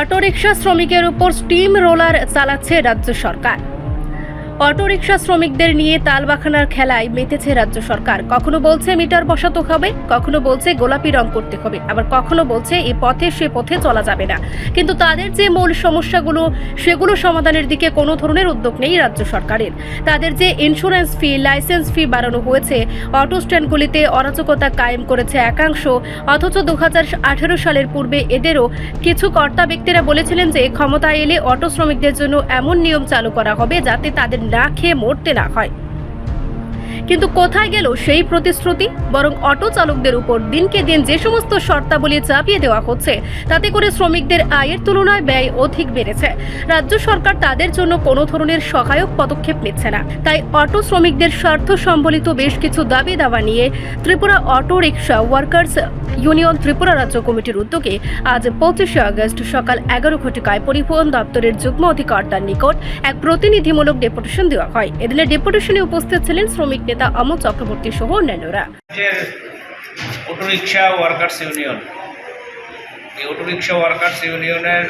Autorickshaw শ্রমিকের উপর steam roller চালাচ্ছে রাজ্য সরকার। অটোরিকশা শ্রমিকদের নিয়ে তালবাখানার খেলায় মেতেছে রাজ্য সরকার। কখনো বলছে মিটার বসাতে হবে, কখনো বলছে গোলাপি রং করতে হবে, আবার কখনো বলছে এই পথে সে পথে চলা যাবে না। কিন্তু তাদের যে মূল সমস্যাগুলো, সেগুলো সমাধানের দিকে কোনো ধরনের উদ্যোগ নেই রাজ্য সরকারের। তাদের যে ইন্স্যুরেন্স ফি লাইসেন্স ফি বাড়ানো হয়েছে অটো স্ট্যান্ডগুলিতে অরাজকতা কায়েম করেছে একাংশ। অথচ দু হাজার আঠেরো সালের পূর্বে এদেরও কিছু কর্তা ব্যক্তিরা বলেছিলেন যে ক্ষমতায় এলে অটো শ্রমিকদের জন্য এমন নিয়ম চালু করা হবে যাতে তাদের না খেয়ে মরতে না হয়। কিন্তু কোথায় গেল সেই প্রতিশ্রুতি? বরং অটো চালকদের উপর দিনকে দিন যে সমস্ত শর্তাবলী চাপিয়ে দেওয়া হচ্ছে, তাতে করে শ্রমিকদের আয়ের তুলনায় ব্যয় অধিক বেড়েছে। রাজ্য সরকার তাদের জন্য কোনো ধরনের সহায়ক পদক্ষেপ নিচ্ছে না। তাই অটো শ্রমিকদের স্বার্থ সম্বলিত বেশ কিছু দাবি দাওয়া নিয়ে Tripura auto rickshaw workers union Tripura রাজ্য কমিটির উদ্যোগে আজ পঁচিশে আগস্ট সকাল এগারো ঘটিকায় পরিবহন দপ্তরের যুগ্ম অধিকর্তার নিকট এক প্রতিনিধিমূলক ডেপুটেশন দেওয়া হয়। এদিনের ডেপুটেশনে উপস্থিত ছিলেন শ্রমিক নেতা অমল চক্রবর্তী সহ অন্যান্যরা। Auto rickshaw workers union. এই অটোরিকশা ওয়ার্কার্স ইউনিয়নের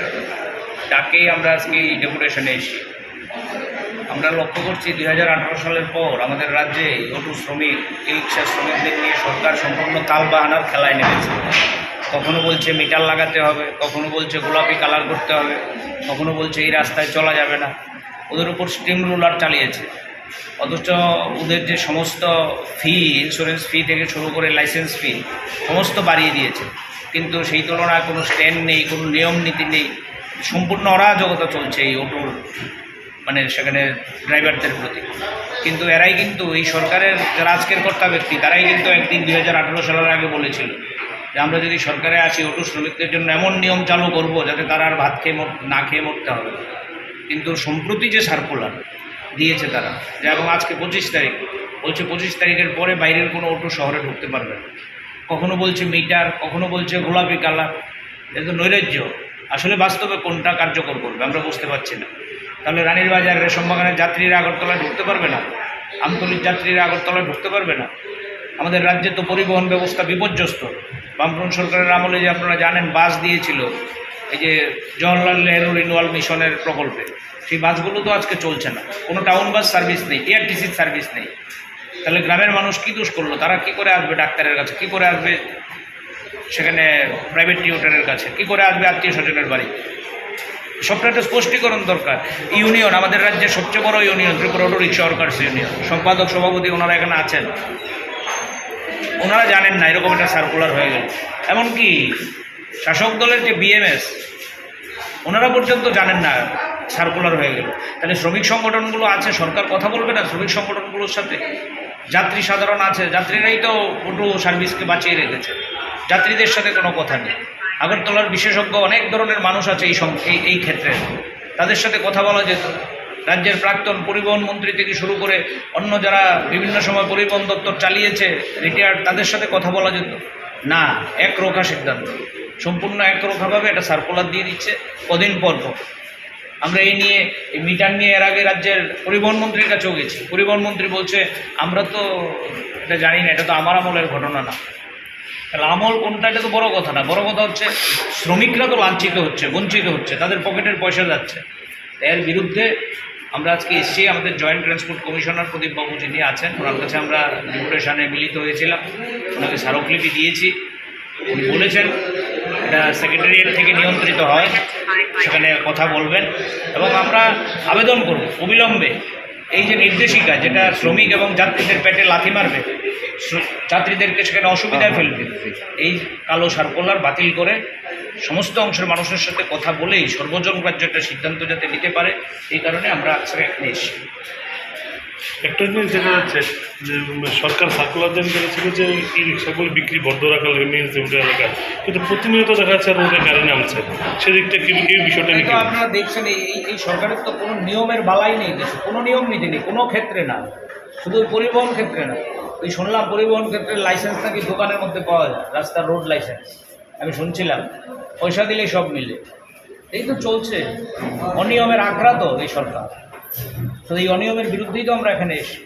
ডাকেই আমরা আজকে এই ডেপুটেশনে আমরা লক্ষ্য করছি দুই হাজার আঠারো সালের পর আমাদের রাজ্যে অটো শ্রমিক, এই রিক্সা শ্রমিকদের নিয়ে সরকার সম্পূর্ণ তালবাহানার খেলায় নেমেছে। কখনো বলছে মিটার লাগাতে হবে, কখনো বলছে গোলাপি কালার করতে হবে, কখনো বলছে এই রাস্তায় চলা যাবে না। ওদের উপর স্টিম রুলার চালিয়েছে। অথচ ওদের যে সমস্ত ফি ইন্স্যুরেন্স ফি থেকে শুরু করে লাইসেন্স ফি সমস্ত বাড়িয়ে দিয়েছে। কিন্তু সেই তুলনায় কোনো স্ট্যান্ড নেই, কোনো নিয়ম নীতি নেই। সম্পূর্ণ অরাজকতা চলছে এই অটোর মানে সেখানে ড্রাইভারদের প্রতি। কিন্তু এরাই কিন্তু, এই সরকারের যারা আজকের কর্তা ব্যক্তি, তারাই কিন্তু একদিন দুই হাজার আঠেরো সালের আগে বলেছিল যে আমরা যদি সরকারে আসি অটো শ্রমিকদের জন্য এমন নিয়ম চালু করব যাতে তারা আর ভাত খেয়ে না খেয়ে মরতে হবে কিন্তু সম্প্রতি যে সার্কুলার দিয়েছে তারা। যে এবং আজকে পঁচিশ তারিখ। বলছে পঁচিশ তারিখের পরে বাইরের কোনো অটো শহরে ঢুকতে পারবে না। কখনো বলছে মিটার, কখনো বলছে গোলাপি কালার। এটা নৈরাজ্য। আসলে বাস্তবে কোনটা কার্যকর করবে আমরা বুঝতে পারছি না। তাহলে রানীর বাজার রেশমবাগানের যাত্রীরা আগরতলায় ঢুকতে পারবে না? আমতলির যাত্রীরা আগরতলায় ঢুকতে পারবে না? আমাদের রাজ্যে তো পরিবহন ব্যবস্থা বিপর্যস্ত। বামফ্রন্ট সরকারের আমলে যে আপনারা জানেন, বাস দিয়েছিল। এই যে জওয়াহরলাল নেহরু রিনুয়াল মিশনের প্রকল্পে, সেই বাসগুলো তো আজকে চলছে না। কোনো টাউন বাস সার্ভিস নেই এআরটিসির সার্ভিস নেই। তাহলে গ্রামের মানুষ কী দোষ করল? তারা কি করে আসবে ডাক্তারের কাছে? কি করে আসবে সেখানে প্রাইভেট টিউটারের কাছে? কি করে আসবে আত্মীয় স্বজনের বাড়ি? সবটা একটা স্পষ্টীকরণ দরকার। ইউনিয়ন, আমাদের রাজ্যের সবচেয়ে বড় union, Tripura auto rickshaw workers union সম্পাদক, সভাপতি ওনারা এখানে আছেন। ওনারা জানেন না, এরকম একটা সার্কুলার হয়ে গেল। এমনকি শাসক দলের যে বিএমএস ওনারা পর্যন্ত জানেন না সার্কুলার হয়ে গেল। তাহলে শ্রমিক সংগঠনগুলো আছে, সরকার কথা বলবে না শ্রমিক সংগঠনগুলোর সাথে? যাত্রী সাধারণ আছে, যাত্রীরাই তো অটো সার্ভিসকে বাঁচিয়ে রেখেছে। যাত্রীদের সাথে কোনো কথা নেই। আগরতলার বিশেষজ্ঞ অনেক ধরনের মানুষ আছে এই এই ক্ষেত্রে। তাদের সাথে কথা বলা যেত। রাজ্যের প্রাক্তন পরিবহন মন্ত্রী থেকে শুরু করে অন্য যারা বিভিন্ন সময় পরিবহন দপ্তর চালিয়েছে, রিটায়ার্ড, তাদের সাথে কথা বলা যেত। না একরোখা সিদ্ধান্ত। সম্পূর্ণ এক একরোখাভাবে একটা সার্কুলার দিয়ে দিচ্ছে, কদিন পর পর। আমরা এই নিয়ে, এই মিটার নিয়ে এর আগে রাজ্যের পরিবহন মন্ত্রীর কাছেও গেছি। পরিবহন মন্ত্রী বলছে, আমরা তো, এটা জানি না, এটা তো আমার আমলের ঘটনা না। তাহলে আমল কোনটা, এটা তো বড় কথা না। বড় কথা হচ্ছে, শ্রমিকরা তো লাঞ্ছিত হচ্ছে, বঞ্চিত হচ্ছে, তাদের পকেটের পয়সা যাচ্ছে। এর বিরুদ্ধে আমরা আজকে এসছি আমাদের জয়েন্ট ট্রান্সপোর্ট কমিশনার প্রদীপবাবু যিনি আছেন, ওনার কাছে আমরা ডিপুটেশনে মিলিত হয়েছিলাম। ওনাকে স্মারকলিপি দিয়েছি। উনি বলেছেন, এটা সেক্রেটারিয়েট থেকে নিয়ন্ত্রিত হয়, সেখানে কথা বলবেন এবং আমরা আবেদন করব অবিলম্বে। এই যে নির্দেশিকা, যেটা শ্রমিক এবং যাত্রীদের পেটে লাথি মারবে যাত্রীদেরকে সেখানে অসুবিধায় ফেলবে, এই কালো সার্কুলার বাতিল করে সমস্ত অংশের মানুষের সাথে কথা বলেই সর্বজন গ্রাহ্য একটা সিদ্ধান্ত যাতে নিতে পারে এই কারণে আমরা আজকে এখানে এসেছি। একটা জিনিস দেখা যাচ্ছে যে সরকার সার্কুলার দেন করেছিল যে এই রিক্সাগুলো বিক্রি বন্ধ রাখা উঠে এলাকায়। কিন্তু প্রতিনিয়ত দেখা যাচ্ছে রোডে গাড়ি নামছে। সেদিকটা কি এই বিষয়টা নিয়ে আপনারা দেখছেন এই এই- এই সরকারের তো কোনো নিয়মের বালাই নেই দেশে কোনো নিয়ম নীতি নেই কোনো ক্ষেত্রে না। শুধু পরিবহন ক্ষেত্রে না। ওই শুনলাম পরিবহন ক্ষেত্রে লাইসেন্স নাকি দোকানের মধ্যে পাওয়া যায় রাস্তার রোড লাইসেন্স আমি শুনছিলাম। পয়সা দিলেই সব মিলে। এই তো চলছে। অনিয়মের আগ্রা তো এই সরকার। তো এই অনিয়মের বিরুদ্ধেই তো আমরা এখানে এসি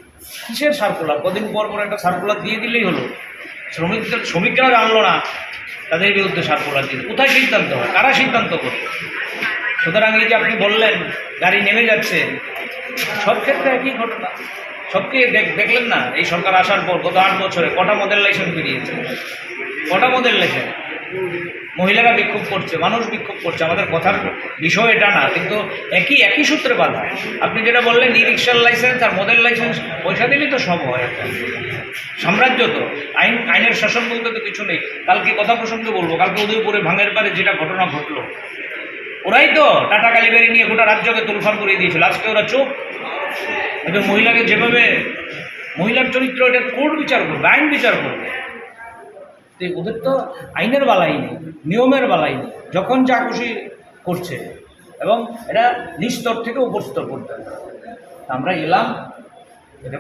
কিসের সার্কুলার কদিন পর পর একটা সার্কুলার দিয়ে দিলেই হলো। শ্রমিকদের শ্রমিকরা জানলো না তাদের বিরুদ্ধে সার্কুলার দিন কোথায় সিদ্ধান্ত হয়? কারা সিদ্ধান্ত করবে? সুতরাং এই যে আপনি বললেন, গাড়ি নেমে যাচ্ছে, সব ক্ষেত্রে একই ঘটনা। সবকে দেখ দেখলেন না? এই সরকার আসার পর গত আট বছরে কটা মডেল লাইসেন্স বেরিয়েছে? কটা মডেল লাইসেন্স মহিলারা বিক্ষোভ করছে, মানুষ বিক্ষোভ করছে, আমাদের কথার বিষয় এটা না, কিন্তু একই একই সূত্রে বাধা। আপনি যেটা বললেন ই রিক্সার লাইসেন্স আর মডেল লাইসেন্স পয়সা দিলেই তো সব হয় সাম্রাজ্য তো, আইন, আইনের শাসন বলতে তো কিছু নেই। কালকে কথা প্রসঙ্গে বলব, কালকে উদয়পুরে ভাঙের পারে যেটা ঘটনা ঘটলো, ওরাই তো টাটা কালীবাড়ি নিয়ে গোটা রাজ্যকে তুলফান করে দিয়েছিল। আজকে ওরা চোখ, একজন মহিলাকে যেভাবে মহিলার চরিত্র, এটা কোর্ট বিচার করবে, আইন বিচার করবে। তো ওদের তো আইনের বালাই নেই, নিয়মের বালাই নেই, যখন যা খুশি করছে। এবং এটা নিস্তর থেকে উপর স্তর করতে আমরা এলাম, এটা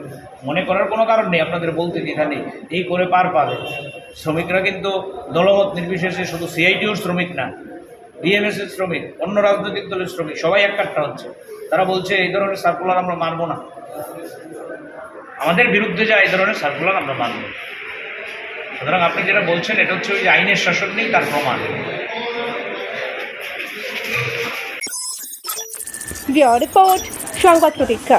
মনে করার কোনো কারণ নেই, আপনাদের বলতে নেই, এই করে পার পাবে। শ্রমিকরা কিন্তু দলমত নির্বিশেষে শুধু সিআইটিওর শ্রমিক না, ডিএমএস এর শ্রমিক, অন্য রাজনৈতিক দলের শ্রমিক, সবাই এক কাটটা হচ্ছে। তারা বলছে, এই ধরনের সার্কুলার আমরা মানব না। আমাদের বিরুদ্ধে যা, এই ধরনের সার্কুলার আমরা মানব না। সুতরাং আপনি যেটা বলছেন, এটা হচ্ছে ওই আইনের শাসন নেই তার প্রমাণ। রিপোর্ট, সংবাদ প্রতীক্ষা।